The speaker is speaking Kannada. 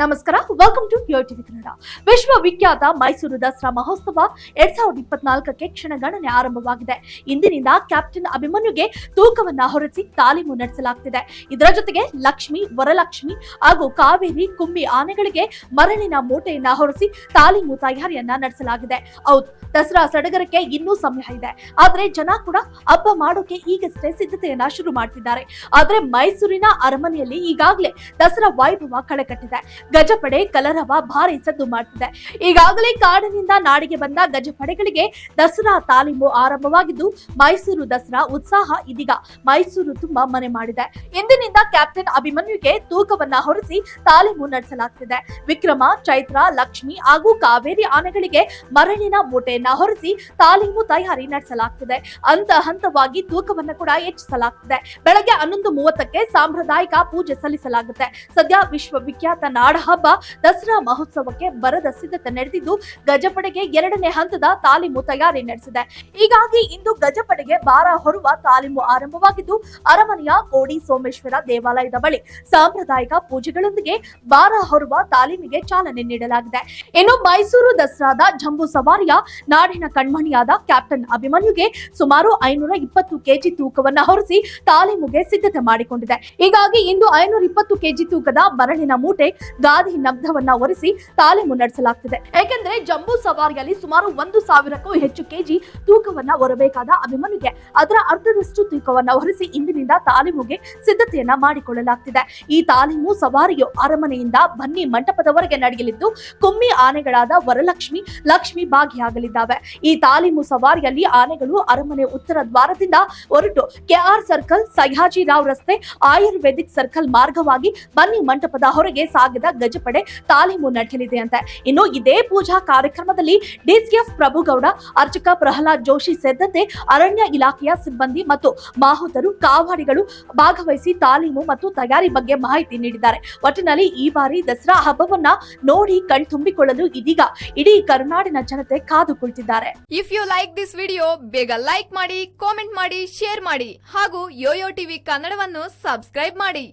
ನಮಸ್ಕಾರ welcome to yo TV Kannada ವಿಶ್ವವಿಖ್ಯಾತ ಮೈಸೂರು ದಸರಾ ಮಹೋತ್ಸವ ಎರಡ್ ಸಾವಿರದ ಇಪ್ಪತ್ನಾಲ್ಕಕ್ಕೆ ಕ್ಷಣಗಣನೆ ಆರಂಭವಾಗಿದೆ. ಇಂದಿನಿಂದ ಕ್ಯಾಪ್ಟನ್ ಅಭಿಮನ್ಯುಗೆ ತೂಕವನ್ನ ಹೊರಿಸಿ ತಾಲೀಮು ನಡೆಸಲಾಗ್ತಿದೆ. ಇದರ ಜೊತೆಗೆ ಲಕ್ಷ್ಮಿ, ವರಲಕ್ಷ್ಮಿ ಹಾಗೂ ಕಾವೇರಿ ಕುಮ್ಮಿ ಆನೆಗಳಿಗೆ ಮರಳಿನ ಮೂಟೆಯನ್ನ ಹೊರಿಸಿ ತಾಲೀಮು ತಯಾರಿಯನ್ನ ನಡೆಸಲಾಗಿದೆ. ಹೌದು, ದಸರಾ ಸಡಗರಕ್ಕೆ ಇನ್ನೂ ಸಮಯ ಇದೆ. ಆದ್ರೆ ಜನ ಕೂಡ ಹಬ್ಬ ಮಾಡೋಕೆ ಈಗಷ್ಟೇ ಸಿದ್ಧತೆಯನ್ನ ಶುರು ಮಾಡ್ತಿದ್ದಾರೆ. ಆದ್ರೆ ಮೈಸೂರಿನ ಅರಮನೆಯಲ್ಲಿ ಈಗಾಗಲೇ ದಸರಾ ವೈಭವ ಕಳೆಕಟ್ಟಿದೆ. ಗಜಪಡೆ ಕಲರವ ಭಾರಿ ಸದ್ದು ಮಾಡ್ತಿದೆ. ಈಗಾಗಲೇ ಕಾಡಿನಿಂದ ನಾಡಿಗೆ ಬಂದ ಗಜಪಡೆಗಳಿಗೆ ದಸರಾ ತಾಲೀಮು ಆರಂಭವಾಗಿದ್ದು, ಮೈಸೂರು ದಸರಾ ಉತ್ಸಾಹ ಇದೀಗ. ಮೈಸೂರು ತುಂಬಾ ಮನೆ ಮಾಡಿದೆ. ಇಂದಿನಿಂದ ಕ್ಯಾಪ್ಟನ್ ಅಭಿಮನ್ಯುಗೆ ತೂಕವನ್ನ ಹೊರಿಸಿ ತಾಲೀಮು ನಡೆಸಲಾಗ್ತಿದೆ. ವಿಕ್ರಮ, ಚೈತ್ರ, ಲಕ್ಷ್ಮಿ ಹಾಗೂ ಕಾವೇರಿ ಆನೆಗಳಿಗೆ ಮರಳಿನ ಮೂಟೆಯನ್ನ ಹೊರಿಸಿ ತಾಲೀಮು ತಯಾರಿ ನಡೆಸಲಾಗ್ತಿದೆ. ಹಂತ ಹಂತವಾಗಿ ತೂಕವನ್ನ ಕೂಡ ಹೆಚ್ಚಿಸಲಾಗ್ತಿದೆ. ಬೆಳಗ್ಗೆ ಹನ್ನೊಂದು ಮೂವತ್ತಕ್ಕೆ ಸಾಂಪ್ರದಾಯಿಕ ಪೂಜೆ ಸಲ್ಲಿಸಲಾಗುತ್ತೆ. ಸದ್ಯ ವಿಶ್ವವಿಖ್ಯಾತ ನಾಡ ಹಬ್ಬ ದಸರಾ ಮಹೋತ್ಸವಕ್ಕೆ ಬರದ ಸಿದ್ಧತೆ ನಡೆದಿದ್ದು, ಗಜಪಡೆಗೆ ಎರಡನೇ ಹಂತದ ತಾಲೀಮು ತಯಾರಿ ನಡೆಸಿದೆ. ಹೀಗಾಗಿ ಇಂದು ಗಜಪಡೆಗೆ ಬಾರ ಹೊರುವ ತಾಲೀಮು ಆರಂಭವಾಗಿದ್ದು, ಅರಮನೆಯ ಕೋಡಿ ಸೋಮೇಶ್ವರ ದೇವಾಲಯದ ಬಳಿ ಸಾಂಪ್ರದಾಯಿಕ ಪೂಜೆಗಳೊಂದಿಗೆ ಬಾರ ಹೊರುವ ತಾಲೀಮಿಗೆ ಚಾಲನೆ ನೀಡಲಾಗಿದೆ. ಇನ್ನು ಮೈಸೂರು ದಸರಾದ ಜಂಬೂ ಸವಾರಿಯ ನಾಡಿನ ಕಣ್ಮಣಿಯಾದ ಕ್ಯಾಪ್ಟನ್ ಅಭಿಮನ್ಯುಗೆ ಸುಮಾರು ಐನೂರ ಇಪ್ಪತ್ತು ಕೆಜಿ ತೂಕವನ್ನು ಹೊರಿಸಿ ತಾಲೀಮುಗೆ ಸಿದ್ಧತೆ ಮಾಡಿಕೊಂಡಿದೆ. ಹೀಗಾಗಿ ಇಂದು ಐನೂರ ಇಪ್ಪತ್ತು ಕೆಜಿ ತೂಕದ ಮರಳಿನ ಮೂಟೆ ಗಾದಿ ನಬ್ಧವನ್ನ ಒರೆಸಿ ತಾಲೀಮು ನಡೆಸಲಾಗ್ತಿದೆ. ಏಕೆಂದ್ರೆ ಜಂಬೂ ಸವಾರಿಯಲ್ಲಿ ಸುಮಾರು ಒಂದು ಸಾವಿರಕ್ಕೂ ಹೆಚ್ಚು ಕೆಜಿ ತೂಕವನ್ನ ಹೊರಬೇಕಾದ ಅಭಿಮನ್ಯುಗೆ ಅದರ ಅರ್ಧದಷ್ಟು ತೂಕವನ್ನ ಹೊರಿಸಿ ಇಂದಿನಿಂದ ತಾಲೀಮುಗೆ ಸಿದ್ಧತೆಯನ್ನ ಮಾಡಿಕೊಳ್ಳಲಾಗ್ತಿದೆ. ಈ ತಾಲೀಮು ಸವಾರಿಯು ಅರಮನೆಯಿಂದ ಬನ್ನಿ ಮಂಟಪದವರೆಗೆ ನಡೆಯಲಿದ್ದು, ಕುಮ್ಮಿ ಆನೆಗಳಾದ ವರಲಕ್ಷ್ಮಿ, ಲಕ್ಷ್ಮಿ ಭಾಗಿಯಾಗಲಿದ್ದಾವೆ. ಈ ತಾಲೀಮು ಸವಾರಿಯಲ್ಲಿ ಆನೆಗಳು ಅರಮನೆ ಉತ್ತರ ದ್ವಾರದಿಂದ ಹೊರಟು ಕೆಆರ್ ಸರ್ಕಲ್, ಸಹ್ಯಾಜಿರಾವ್ ರಸ್ತೆ, ಆಯುರ್ವೇದಿಕ್ ಸರ್ಕಲ್ ಮಾರ್ಗವಾಗಿ ಬನ್ನಿ ಮಂಟಪದ ಹೊರಗೆ ಸಾಗಿದ ಗಜಪಡೆ ತಾಲೀಮು ನಡೆಯಲಿದೆ ಅಂತ. ಇನ್ನು ಇದೇ ಪೂಜಾ ಕಾರ್ಯಕ್ರಮದಲ್ಲಿ ಡಿಸಿಎಫ್ ಪ್ರಭುಗೌಡ, ಅರ್ಚಕ ಪ್ರಹ್ಲಾದ್ ಜೋಶಿ ಸೇರಿದಂತೆ ಅರಣ್ಯ ಇಲಾಖೆಯ ಸಿಬ್ಬಂದಿ ಮತ್ತು ಮಾಹುತರು, ಕಾವಾಡಿಗಳು ಭಾಗವಹಿಸಿ ತಾಲೀಮು ಮತ್ತು ತಯಾರಿ ಬಗ್ಗೆ ಮಾಹಿತಿ ನೀಡಿದ್ದಾರೆ. ಒಟ್ಟಿನಲ್ಲಿ ಈ ಬಾರಿ ದಸರಾ ಹಬ್ಬವನ್ನ ನೋಡಿ ಕಣ್ತುಂಬಿಕೊಳ್ಳಲು ಇದೀಗ ಇಡೀ ಕರುನಾಡಿನ ಜನತೆ ಕಾದು ಕುಳಿತಿದ್ದಾರೆ. If you like this video ಬೇಗ ಲೈಕ್ ಮಾಡಿ ಕಾಮೆಂಟ್ ಮಾಡಿ ಶೇರ್ ಮಾಡಿ ಹಾಗೂ ಯೋಯೋ ಟಿವಿ ಕನ್ನಡವನ್ನು ಸಬ್ಸ್ಕ್ರೈಬ್ ಮಾಡಿ.